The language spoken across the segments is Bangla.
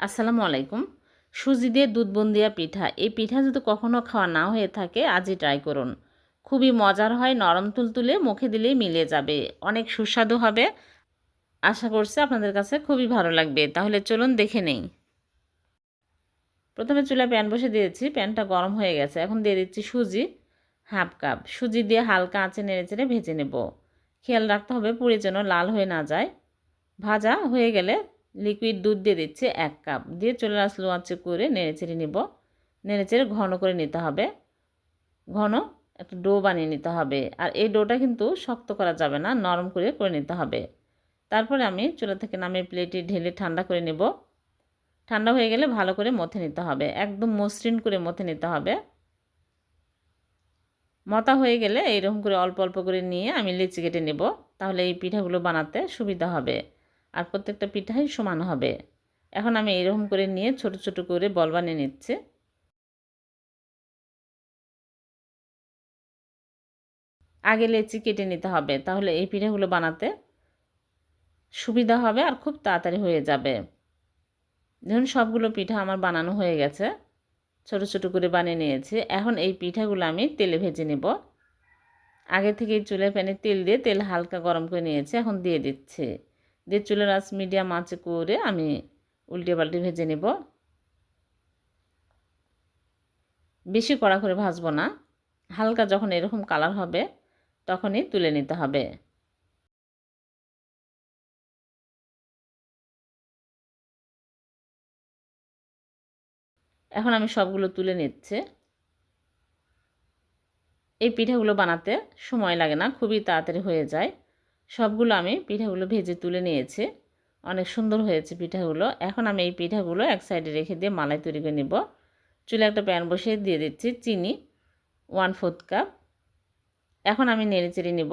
আসসালামু আলাইকুম। সুজি দিয়ে দুধ বন্দিয়া পিঠা। এই পিঠা যদি কখনো খাওয়া না হয়ে থাকে, আজই ট্রাই করুন। খুবই মজার হয়, নরম তুলতুলে, মুখে দিলেই মিলে যাবে। অনেক সুস্বাদু হবে। আশা করছি আপনাদের কাছে খুবই ভালো লাগবে। তাহলে চলুন দেখে নেই। প্রথমে চুলা প্যান বসে দিয়েছি। প্যানটা গরম হয়ে গেছে। এখন দিয়ে দিচ্ছি সুজি। Half cup. সুজি দিয়ে হালকা আঁচে নেড়ে চেড়ে ভেজে নেব। খেয়াল রাখতে হবে পুড়ে যেন লাল হয়ে না যায়। ভাজা হয়ে গেলে লিকুইড দুধ দিয়ে দিচ্ছি এক কাপ দিয়ে চলে আসলো আঁচে করে নেড়েচেড়ে নেব। নেড়েচেড়ে ঘন করে নিতে হবে। ঘন একটা ডো বানিয়ে নিতে হবে। আর এই ডোটা কিন্তু শক্ত করা যাবে না, নরম করে করে নিতে হবে। তারপরে আমি চুলা থেকে নামিয়ে প্লেটে ঢেলে ঠান্ডা করে নেব। ঠান্ডা হয়ে গেলে ভালো করে মথে নিতে হবে। একদম মসৃণ করে মথে নিতে হবে। মতা হয়ে গেলে এইরকম করে অল্প অল্প করে নিয়ে আমি লিচি কেটে নেব। তাহলে এই পিঠাগুলো বানাতে সুবিধা হবে। আর প্রত্যেকটা পিঠাই সমান হবে। এখন আমি এরকম করে নিয়ে ছোট ছোট করে বল বানিয়ে নিচ্ছি। আগে লেচি কেটে নিতে হবে, তাহলে এই পিঠাগুলো বানাতে সুবিধা হবে আর খুব তাড়াতাড়ি হয়ে যাবে। দেখুন সবগুলো পিঠা আমার বানানো হয়ে গেছে, ছোট ছোট করে বানিয়ে নিয়েছি। এখন এই পিঠাগুলো আমি তেলে ভেজে নেব। আগে থেকে চুলে প্যানে তেল দিয়ে তেল হালকা গরম করে নিয়েছি, এখন দিয়ে দিচ্ছি। দিয়ে চুলের আঁচ মিডিয়াম আঁচে করে আমি উল্টে পাল্টে ভেজে নেব। বেশি কড়া করে ভাজবো না। হালকা যখন এরকম কালার হবে, তখনই তুলে নিতে হবে। এখন আমি সবগুলো তুলে নিচ্ছে। এই পিঠাগুলো বানাতে সময় লাগে না, খুবই তাড়াতাড়ি হয়ে যায়। সবগুলো আমি পিঠাগুলো ভেজে তুলে নিয়েছি। অনেক সুন্দর হয়েছে পিঠাগুলো। এখন আমি এই পিঠাগুলো এক সাইডে রেখে দিয়ে মালাই তৈরি করে নিব। চুলে একটা প্যান বসিয়ে দিয়ে দিচ্ছি চিনি ওয়ান ফোর্থ কাপ এখন আমি নেড়ে চেড়ে নেব।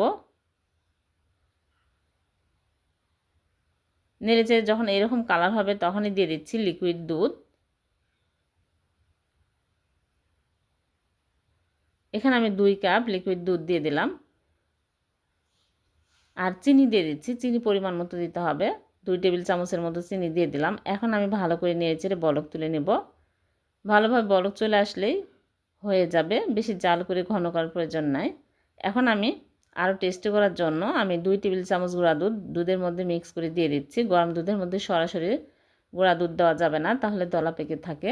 নেড়ে চেড়ে যখন এরকম কালার হবে তখনই দিয়ে দিচ্ছি লিকুইড দুধ। এখানে আমি দুই কাপ লিকুইড দুধ দিয়ে দিলাম। আর চিনি দিয়ে দিচ্ছি। চিনি পরিমাণ মতো দিতে হবে। দুই টেবিল চামচের মতো চিনি দিয়ে দিলাম। এখন আমি ভালো করে নেড়ে চেড়ে বলক তুলে নেব। ভালোভাবে বলক চলে আসলেই হয়ে যাবে। বেশি জাল করে ঘন করার প্রয়োজন নাই। এখন আমি আরও টেস্টি করার জন্য আমি দুই টেবিল চামচ গুঁড়া দুধ, দুধের মধ্যে মিক্স করে দিয়ে দিচ্ছি। গরম দুধের মধ্যে সরাসরি গুঁড়া দুধ দেওয়া যাবে না, তাহলে দলা পেকে থাকে।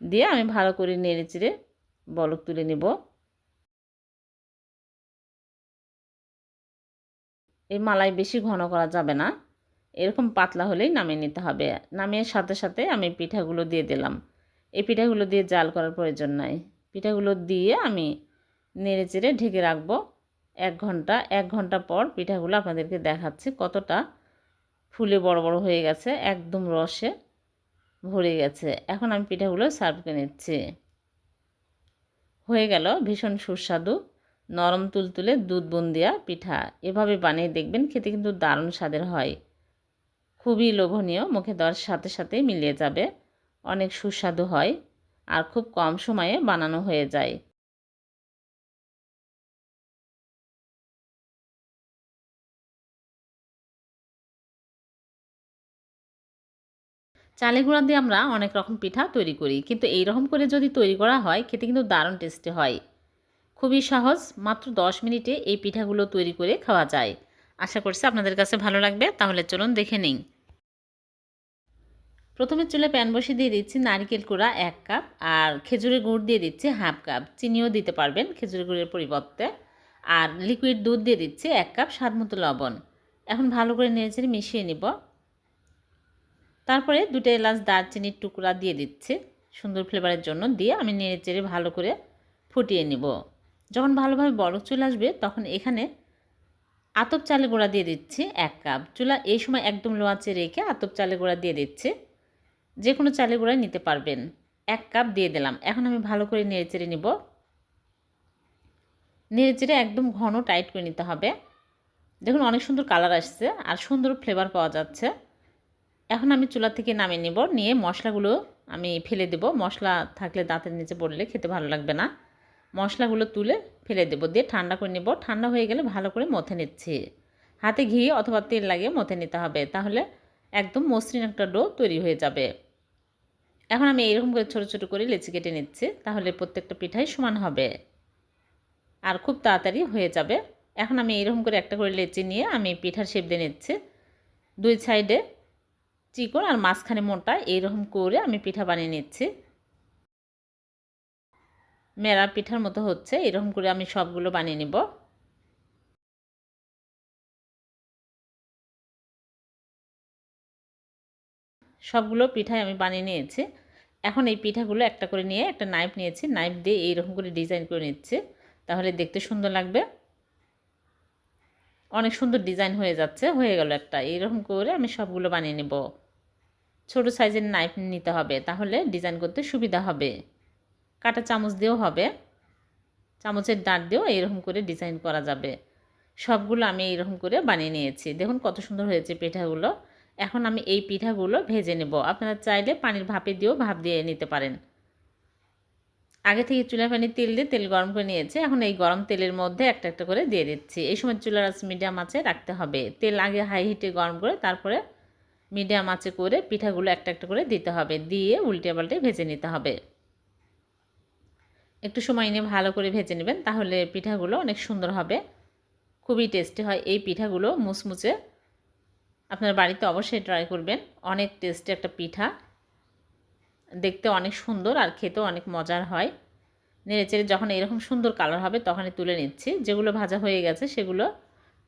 দিয়ে আমি ভালো করে নেড়ে চেড়ে বলক তুলে নেব। এই মালাই বেশি ঘন করা যাবে না। এরকম পাতলা হলেই নামিয়ে নিতে হবে। নামিয়ে সাথে সাথে আমি পিঠাগুলো দিয়ে দিলাম। এই পিঠাগুলো দিয়ে জাল করার প্রয়োজন নাই। পিঠাগুলো দিয়ে আমি নেড়ে চেড়ে ঢেকে রাখব। এক ঘণ্টা এক ঘণ্টা পর পিঠাগুলো আপনাদেরকে দেখাচ্ছি কতটা ফুলে বড় বড় হয়ে গেছে, একদম রসে ভরে গেছে। এখন আমি পিঠাগুলো সার্ভ করে নিচ্ছি। হয়ে গেল ভীষণ সুস্বাদু। নরম তুলতুলে দুধ বন্দিয়া পিঠা। এভাবে বানিয়ে দেখবেন খেতে কিন্তু দারুণ স্বাদের হয়। খুবই লোভনীয়, মুখে দেওয়ার সাথে সাথে মিলিয়ে যাবে। অনেক সুস্বাদু হয় আর খুব কম সময়ে বানানো হয়ে যায়। চালে গুঁড়া দিয়ে আমরা অনেক রকম পিঠা তৈরি করি। কিন্তু এই রকম করে যদি তৈরি করা হয়, খেতে কিন্তু দারুণ টেস্টি হয়। খুবই সহজ, মাত্র দশ মিনিটে এই পিঠাগুলো তৈরি করে খাওয়া যায়। আশা করছি আপনাদের কাছে ভালো লাগবে, তাহলে চলুন দেখে নিন প্রথমে চুলে প্যান বসে দিয়ে দিচ্ছি নারিকেল কুড়া এক কাপ আর খেজুরের গুড় দিয়ে দিচ্ছি হাফ কাপ। চিনিও দিতে পারবেন খেজুরের গুড়ের পরিবর্তে। আর লিকুইড দুধ দিয়ে দিচ্ছি এক কাপ স্বাদ মতো লবণ। এখন ভালো করে নেড়েচেড়ে মিশিয়ে নিব। তারপরে দুটো এলাচ দারচিনির টুকরা দিয়ে দিচ্ছি। সুন্দর ফ্লেভারের জন্য দিয়ে আমি নেড়ে চেড়ে ভালো করে ফুটিয়ে নিব। যখন ভালোভাবে বরফ চলে আসবে, তখন এখানে আতপ চালে গোড়া দিয়ে দিচ্ছি এক কাপ। চুলা এই সময় একদম লোয়াচে রেখে আতপ চালে গোড়া দিয়ে দিচ্ছি। যে কোনো চালে গোড়ায় নিতে পারবেন। এক কাপ দিয়ে দিলাম। এখন আমি ভালো করে নেড়ে চেড়ে নিব। নেড়ে চেড়ে একদম ঘন টাইট করে নিতে হবে। দেখুন অনেক সুন্দর কালার আসছে আর সুন্দর ফ্লেভার পাওয়া যাচ্ছে। এখন আমি চুলা থেকে নামিয়ে নিব। নিয়ে মশলাগুলো আমি ফেলে দেব। মশলা থাকলে দাঁতের নিচে পড়লে খেতে ভালো লাগবে না। মশলাগুলো তুলে ফেলে দেবো। দিয়ে ঠান্ডা করে নেব। ঠান্ডা হয়ে গেলে ভালো করে মথে নিচ্ছি। হাতে ঘি অথবা তেল লাগিয়ে মথে নিতে হবে। তাহলে একদম মসৃণ একটা ডো তৈরি হয়ে যাবে। এখন আমি এইরকম করে ছোটো ছোটো করে লেচি কেটে নিচ্ছি। তাহলে প্রত্যেকটা পিঠাই সমান হবে। আর খুব তাড়াতাড়ি হয়ে যাবে। এখন আমি এইরকম করে একটা করে লেচি নিয়ে আমি পিঠার শেপ দিয়ে নিচ্ছি। দুই সাইডে চিকন আর মাঝখানে মোটা এইরকম করে আমি পিঠা বানিয়ে নিচ্ছি। মেরা পিঠার মতো হচ্ছে, এরকম করে আমি সবগুলো বানিয়ে নিব। সবগুলো পিঠাই আমি বানিয়ে নিয়েছি। এখন এই পিঠাগুলো একটা করে নিয়ে একটা নাইফ নিয়েছি নাইফ দিয়ে এইরকম করে ডিজাইন করে নিচ্ছি, তাহলে দেখতে সুন্দর লাগবে। অনেক সুন্দর ডিজাইন হয়ে যাচ্ছে, হয়ে গেল একটা, এইরকম করে আমি সবগুলো বানিয়ে নেব। ছোট সাইজের নাইফ নিতে হবে, তাহলে ডিজাইন করতে সুবিধা হবে। কাটা চামচ দিয়েও হবে। চামচের ডাঁট দিয়েও এইরকম করে ডিজাইন করা যাবে। সবগুলো আমি এইরকম করে বানিয়ে নিয়েছি। দেখুন কত সুন্দর হয়েছে পিঠাগুলো। এখন আমি এই পিঠাগুলো ভেজে নেব। আপনারা চাইলে পানির ভাপে দিয়েও ভাপ দিয়ে নিতে পারেন। আগে থেকে চুলা পানি তেল দিয়ে তেল গরম করে নিয়েছি। এখন এই গরম তেলের মধ্যে একটা একটা করে দিয়ে দিচ্ছি। এই সময় চুলার আঁচ মিডিয়াম আঁচে রাখতে হবে। তেল আগে হাই হিটে গরম করে তারপরে মিডিয়াম আঁচে করে পিঠাগুলো একটা একটা করে দিতে হবে। দিয়ে উল্টে পাল্টে ভেজে নিতে হবে। একটু সময় নিয়ে ভালো করে ভেজে নেবেন, তাহলে পিঠাগুলো অনেক সুন্দর হবে। খুবই টেস্টি হয় এই পিঠাগুলো মুচমুচে আপনার বাড়িতে অবশ্যই ট্রাই করবেন, অনেক টেস্টি একটা পিঠা। দেখতে অনেক সুন্দর আর খেতেও অনেক মজার হয়। নেড়েচেড়ে যখন এরকম সুন্দর কালার হবে, তখনই তুলে নিচ্ছি। যেগুলো ভাজা হয়ে গেছে, সেগুলো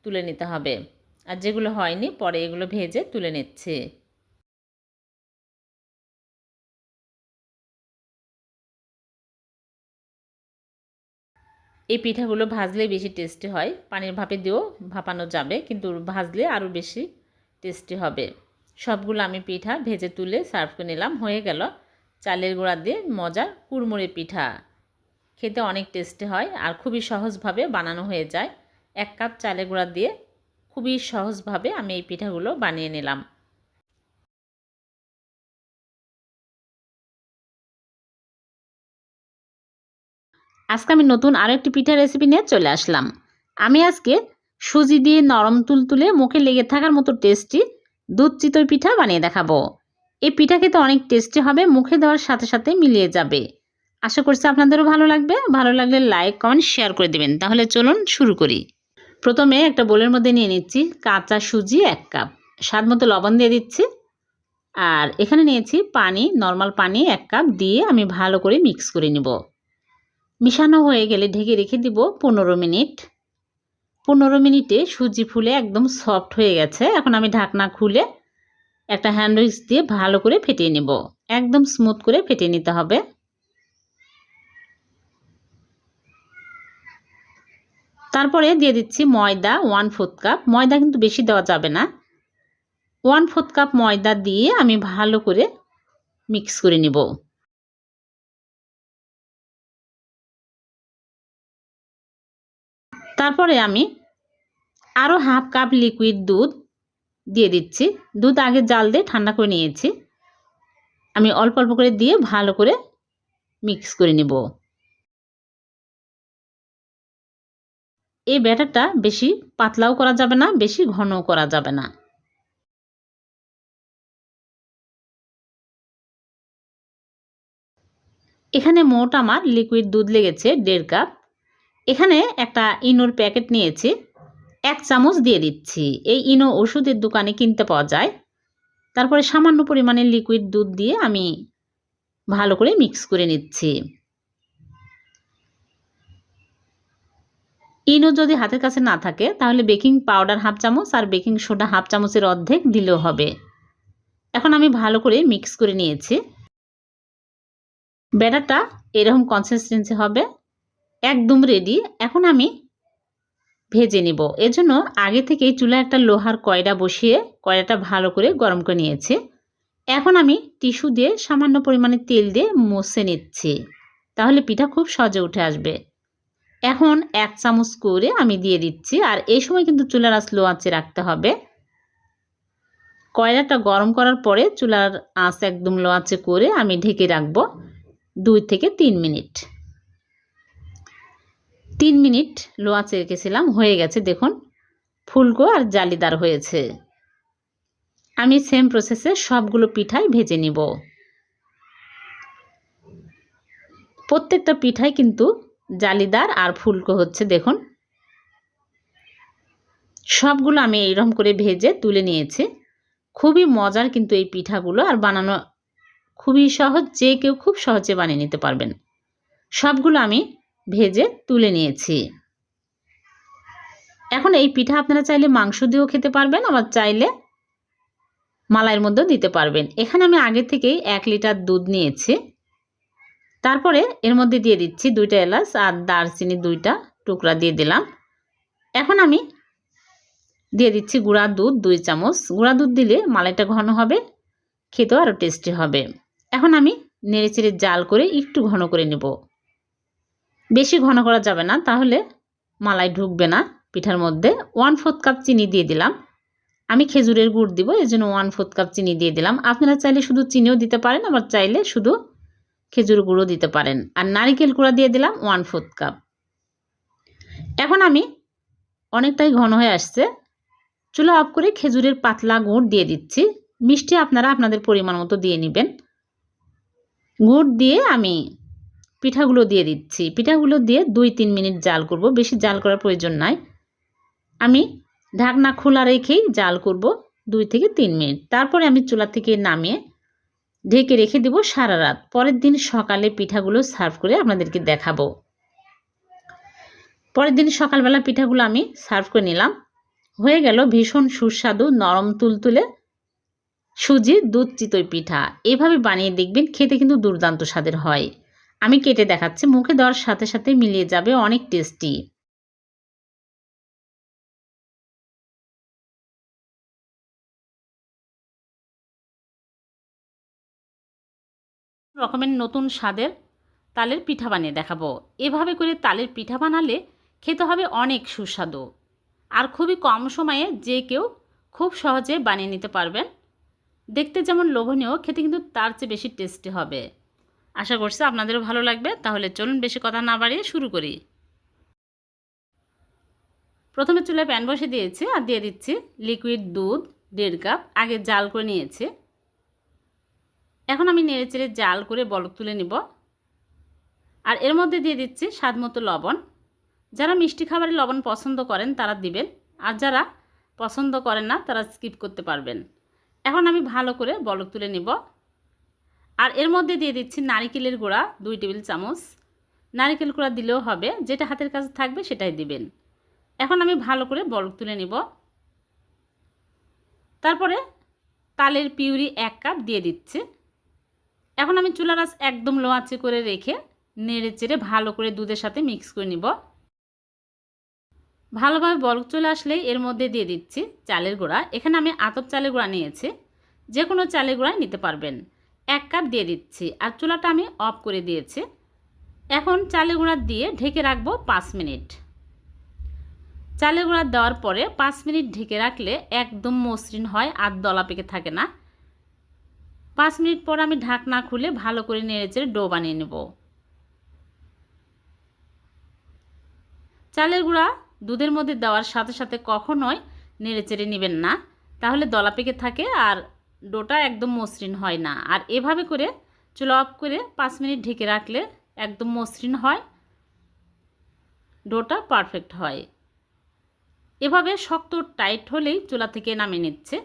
তুলে নিতে হবে। আর যেগুলো হয়নি, পরে এগুলো ভেজে তুলে নিচ্ছি। এই পিঠাগুলো ভাজলে বেশি টেস্টি হয়। পানির ভাপে দিয়েও ভাপানো যাবে, কিন্তু ভাজলে আরও বেশি টেস্টি হবে। সবগুলো আমি পিঠা ভেজে তুলে সার্ভ করে নিলাম। হয়ে গেল চালের গুঁড়া দিয়ে মজার কুড়মুড়ে পিঠা। খেতে অনেক টেস্টি হয় আর খুবই সহজভাবে বানানো হয়ে যায়। এক কাপ চালের গুঁড়া দিয়ে খুবই সহজভাবে আমি এই পিঠাগুলো বানিয়ে নিলাম। আজকে আমি নতুন আরও একটি পিঠা রেসিপি নিয়ে চলে আসলাম। আমি আজকে সুজি দিয়ে নরম তুলতুলে মুখে লেগে থাকার মতো টেস্টি দুধ চিতই পিঠা বানিয়ে দেখাবো। এই পিঠা খেতে অনেক টেস্টি হবে, মুখে দেওয়ার সাথে সাথে মিলিয়ে যাবে। আশা করছি আপনাদেরও ভালো লাগবে। ভালো লাগলে লাইক কমেন্ট শেয়ার করে দেবেন। তাহলে চলুন শুরু করি। প্রথমে একটা বোলের মধ্যে নিয়ে নিচ্ছি কাঁচা সুজি এক কাপ। স্বাদ মতো লবণ দিয়ে দিচ্ছি। আর এখানে নিয়েছি পানি নর্মাল পানি এক কাপ দিয়ে আমি ভালো করে মিক্স করে নিব। মিশানো হয়ে গেলে ঢেকে রেখে দিব পনেরো মিনিট। পনেরো মিনিটে সুজি ফুলে একদম সফট হয়ে গেছে। এখন আমি ঢাকনা খুলে একটা হ্যান্ড দিয়ে ভালো করে ফেটিয়ে নেব। একদম স্মুথ করে ফেটিয়ে নিতে হবে। তারপরে দিয়ে দিচ্ছি ময়দা ওয়ান ফোর্থ কাপ ময়দা কিন্তু বেশি দেওয়া যাবে না। ওয়ান ফোর্থ কাপ ময়দা দিয়ে আমি ভালো করে মিক্স করে নেব। তারপরে আমি আরও হাফ কাপ লিকুইড দুধ দিয়ে দিচ্ছি। দুধ আগে জাল দিয়ে ঠান্ডা করে নিয়েছি। আমি অল্প অল্প করে দিয়ে ভালো করে মিক্স করে নেব। এই ব্যাটারটা বেশি পাতলাও করা যাবে না, বেশি ঘনও করা যাবে না। এখানে মোট আমার লিকুইড দুধ লেগেছে দেড় কাপ। এখানে একটা ইনোর প্যাকেট নিয়েছি। এক চামচ দিয়ে দিচ্ছি। এই ইনো ওষুধের দোকানে কিনতে পাওয়া যায়। তারপরে সামান্য পরিমাণে লিকুইড দুধ দিয়ে আমি ভালো করে মিক্স করে নিচ্ছি। ইনো যদি হাতের কাছে না থাকে, তাহলে বেকিং পাউডার হাফ চামচ আর বেকিং সোডা হাফ চামচের অর্ধেক দিলেও হবে। এখন আমি ভালো করে মিক্স করে নিয়েছি। ব্যাটারটা এরকম কনসিস্টেন্সি হবে। একদম রেডি এখন আমি ভেজে নিব। এজন্য আগে থেকেই চুলা একটা লোহার কয়ডা বসিয়ে কয়ডাটা ভালো করে গরম করে নিয়েছি। এখন আমি টিস্যু দিয়ে সামান্য পরিমাণে তেল দিয়ে মুছে নিচ্ছি। তাহলে পিঠা খুব সহজে উঠে আসবে। এখন এক চামচ করে আমি দিয়ে দিচ্ছি, আর এই সময় কিন্তু চুলার আঁচ লো আঁচে রাখতে হবে। কয়লাটা গরম করার পরে চুলার আঁচ একদম লো আঁচে করে আমি ঢেকে রাখব দুই থেকে তিন মিনিট। তিন মিনিট লো আঁচে রেখেছিলাম হয়ে গেছে দেখুন, ফুলকো আর জালিদার হয়েছে। আমি সেম প্রসেসে সবগুলো পিঠাই ভেজে নিব। প্রত্যেকটা পিঠাই কিন্তু জালিদার আর ফুলকো হচ্ছে দেখুন। সবগুলো আমি এইরকম করে ভেজে তুলে নিয়েছি। খুবই মজার কিন্তু এই পিঠাগুলো আর বানানো খুবই সহজ, যে কেউ খুব সহজে বানিয়ে নিতে পারবেন। সবগুলো আমি ভেজে তুলে নিয়েছি। এখন এই পিঠা আপনারা চাইলে মাংস দিয়েও খেতে পারবেন, আবার চাইলে মালাইয়ের মধ্যেও দিতে পারবেন। এখানে আমি আগে থেকেই এক লিটার দুধ নিয়েছি। তারপরে এর মধ্যে দিয়ে দিচ্ছি দুইটা এলাচ আর দারচিনি দুইটা টুকরা দিয়ে দিলাম। এখন আমি দিয়ে দিচ্ছি গুঁড়া দুধ দুই চামচ। গুঁড়া দুধ দিলে মালাইটা ঘন হবে, খেতেও আরও টেস্টি হবে। এখন আমি নেড়ে চেড়ে জাল করে একটু ঘন করে নেব। বেশি ঘন করা যাবে না, তাহলে মালাই ঢুকবে না পিঠার মধ্যে। ওয়ান ফোর্থ কাপ চিনি দিয়ে দিলাম। আমি খেজুরের গুড় দিব, এই জন্য ওয়ান ফোর্থ কাপ চিনি দিয়ে দিলাম। আপনারা চাইলে শুধু চিনিও দিতে পারেন, আবার চাইলে শুধু খেজুর গুঁড়ো দিতে পারেন। আর নারিকেল কুড়া দিয়ে দিলাম ওয়ান ফোর্থ কাপ এখন আমি অনেকটাই ঘন হয়ে আসছে। চুলা অফ করে খেজুরের পাতলা গুড় দিয়ে দিচ্ছি। মিষ্টি আপনারা আপনাদের পরিমাণ মতো দিয়ে নেবেন। গুড় দিয়ে আমি পিঠাগুলো দিয়ে দিচ্ছি। পিঠাগুলো দিয়ে দুই তিন মিনিট জাল করব। বেশি জাল করার প্রয়োজন নাই। আমি ঢাকনা খোলা রেখেই জাল করব দুই থেকে তিন মিনিট। তারপরে আমি চুলা থেকে নামিয়ে ঢেকে রেখে দেবো সারা রাত। পরের দিন সকালে পিঠাগুলো সার্ভ করে আপনাদেরকে দেখাবো। পরের দিন সকালবেলা পিঠাগুলো আমি সার্ভ করে নিলাম। হয়ে গেল ভীষণ সুস্বাদু নরম তুলতুলে সুজি দুধ চিতই পিঠা। এভাবে বানিয়ে দেখবেন খেতে কিন্তু দুর্দান্ত স্বাদের হয়। আমি কেটে দেখাচ্ছি। মুখে দেওয়ার সাথে সাথে মিলিয়ে যাবে অনেক টেস্টি রকমের নতুন স্বাদের তালের পিঠা বানিয়ে দেখাবো। এভাবে করে তালের পিঠা বানালে খেতে হবে অনেক সুস্বাদু। আর খুবই কম সময়ে যে কেউ খুব সহজে বানিয়ে নিতে পারবেন। দেখতে যেমন লোভনীয়, খেতে কিন্তু তার চেয়ে বেশি টেস্টি হবে। আশা করছি আপনাদেরও ভালো লাগবে। তাহলে চলুন বেশি কথা না বাড়িয়ে শুরু করি। প্রথমে চুলায় প্যান বসে দিয়েছি আর দিয়ে দিচ্ছি লিকুইড দুধ, দেড় কাপ। আগে জাল করে নিয়েছি। এখন আমি নেড়ে চেড়ে জাল করে বলক তুলে নিব। আর এর মধ্যে দিয়ে দিচ্ছি স্বাদ মতো লবণ। যারা মিষ্টি খাবারে লবণ পছন্দ করেন তারা দিবেন, আর যারা পছন্দ করেন না তারা স্কিপ করতে পারবেন। এখন আমি ভালো করে বলক তুলে নিব। আর এর মধ্যে দিয়ে দিচ্ছি নারিকেলের গুঁড়া, দুই টেবিল চামচ। নারিকেল গুঁড়া দিলেও হবে, যেটা হাতের কাছে থাকবে সেটাই দিবেন। এখন আমি ভালো করে বলক তুলে নিব। তারপরে তালের পিউরি এক কাপ দিয়ে দিচ্ছি। এখন আমি চুলার আঁচ একদম লো আঁচে করে রেখে নেড়ে চেড়ে ভালো করে দুধের সাথে মিক্স করে নিব। ভালোভাবে বলক চলে আসলেই এর মধ্যে দিয়ে দিচ্ছি চালের গুঁড়া। এখানে আমি আতপ চালের গুঁড়া নিয়েছি। যে কোনো চালের গুঁড়াই নিতে পারবেন। এক কাপ দিয়ে দিচ্ছি আর চুলাটা আমি অফ করে দিয়েছি। এখন চালের গুঁড়া দিয়ে ঢেকে রাখব পাঁচ মিনিট। চালের গুঁড়া দেওয়ার পরে পাঁচ মিনিট ঢেকে রাখলে একদম মসৃণ হয় আর দলা পেকে থাকে না। পাঁচ মিনিট পর আমি ঢাকনা খুলে ভালো করে নেড়েচেড়ে ডো বানিয়ে নেব। চালের গুঁড়া দুধের মধ্যে দেওয়ার সাথে সাথে কখনোই নেড়েচেড়ে নেবেন না। তাহলে দলা পেকে থাকে আর ডোটা একদম মসৃণ হয় না। আর এভাবে করে চুলা অফ করে পাঁচ মিনিট ঢেকে রাখলে একদম মসৃণ হয়, ডোটা পারফেক্ট হয়। এভাবে শক্ত টাইট হলেই চুলা থেকে নামিয়ে নিচ্ছে।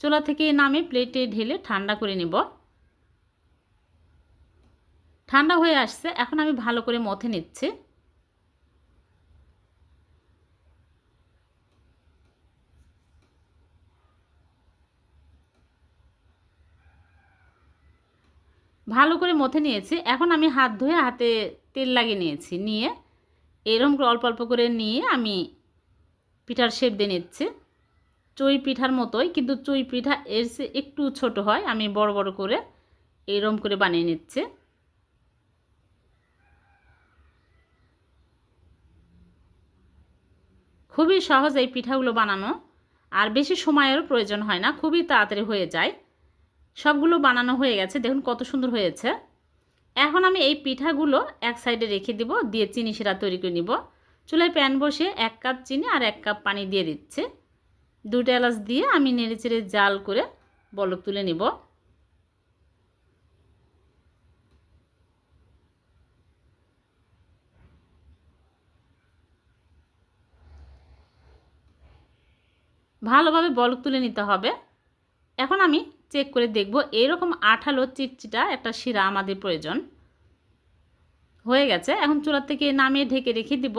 চুলা থেকে নামে প্লেটে ঢেলে ঠান্ডা করে নেব। ঠান্ডা হয়ে আসছে, এখন আমি ভালো করে মথে নিচ্ছে। ভালো করে মথে নিয়েছি। এখন আমি হাত ধুয়ে হাতে তেল লাগিয়ে নিয়েছি। নিয়ে এরকম করে অল্প অল্প করে নিয়ে আমি পিঠার শেপ দিয়ে নিচ্ছি। চই পিঠার মতোই, কিন্তু চই পিঠা এর সে একটু ছোট হয়। আমি বড় বড় করে এইরকম করে বানিয়ে নিচ্ছে। খুবই সহজ এই পিঠাগুলো বানানো। আর বেশি সময়েরও প্রয়োজন হয় না, খুবই তাড়াতাড়ি হয়ে যায়। সবগুলো বানানো হয়ে গেছে। দেখুন কত সুন্দর হয়েছে। এখন আমি এই পিঠাগুলো এক সাইডে রেখে দিব, দিয়ে চিনি সেরা তৈরি করে নিব। চুলায় প্যান বসে এক কাপ চিনি আর এক কাপ পানি দিয়ে দিচ্ছে। দুটো এলাচ দিয়ে আমি নেড়ে চেড়ে জাল করে বলক তুলে নিব। ভালোভাবে বলক তুলে নিতে হবে। এখন আমি চেক করে দেখব। এরকম আঠালো চিটচিটা একটা শিরা আমাদের প্রয়োজন। হয়ে গেছে। এখন চুলার থেকে নামিয়ে ঢেকে রেখে দিব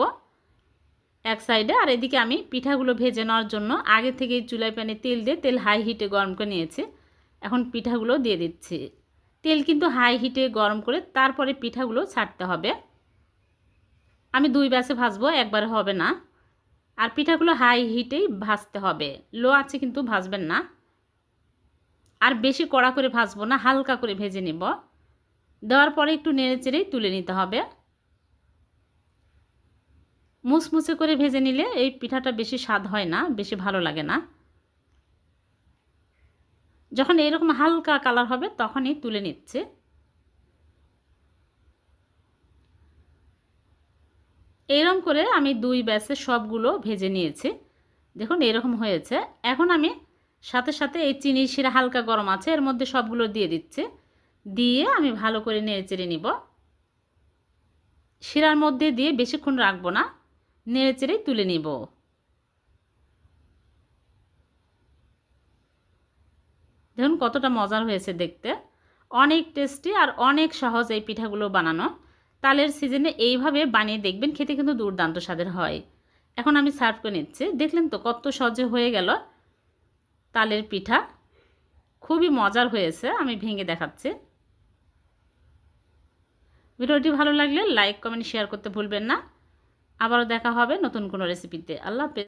এক সাইডে। আর এদিকে আমি পিঠাগুলো ভেজে নেওয়ার জন্য আগে থেকে চুলায় প্যানে তেল দিয়ে তেল হাই হিটে গরম করে নিয়েছি। এখন পিঠাগুলো দিয়ে দিচ্ছি। তেল কিন্তু হাই হিটে গরম করে তারপরে পিঠাগুলো ছাড়তে হবে। আমি দুই ব্যাসে ভাজবো, একবারে হবে না। আর পিঠাগুলো হাই হিটেই ভাজতে হবে। লো আছে কিন্তু ভাজবেন না। আর বেশি কড়া করে ভাজবো না, হালকা করে ভেজে নেব। দেওয়ার পরে একটু নেড়ে চেড়েই তুলে নিতে হবে। মুসমুসে করে ভেজে নিলে এই পিঠাটা বেশি স্বাদ হয় না, বেশি ভালো লাগে না। যখন এরকম হালকা কালার হবে তখনই তুলে নিচ্ছে। এরকম করে আমি দুই ব্যাসে সবগুলো ভেজে নিয়েছি। দেখুন, এরকম হয়েছে। এখন আমি সাথে সাথে এই চিনি শিরা হালকা গরম আছে, এর মধ্যে সবগুলো দিয়ে দিচ্ছে। দিয়ে আমি ভালো করে নেড়ে চেড়ে নিব। শিরার মধ্যে দিয়ে বেশিক্ষণ রাখব না নেড়ে চেড়ে তুলে নিব। দেখুন কতটা মজার হয়েছে দেখতে। অনেক টেস্টি আর অনেক সহজ এই পিঠাগুলো বানানো। তালের সিজনে এইভাবে বানিয়ে দেখবেন খেতে কিন্তু দুর্দান্ত স্বাদের হয়। এখন আমি সার্ভ করে নিচ্ছি। দেখলেন তো কত সহজে হয়ে গেল। তালের পিঠা। খুবই মজার হয়েছে, আমি ভেঙে দেখাচ্ছি। ভিডিওটি ভালো লাগলে লাইক, কমেন্ট, শেয়ার করতে ভুলবেন না। আবারও দেখা হবে নতুন কোনো রেসিপিতে আল্লাহ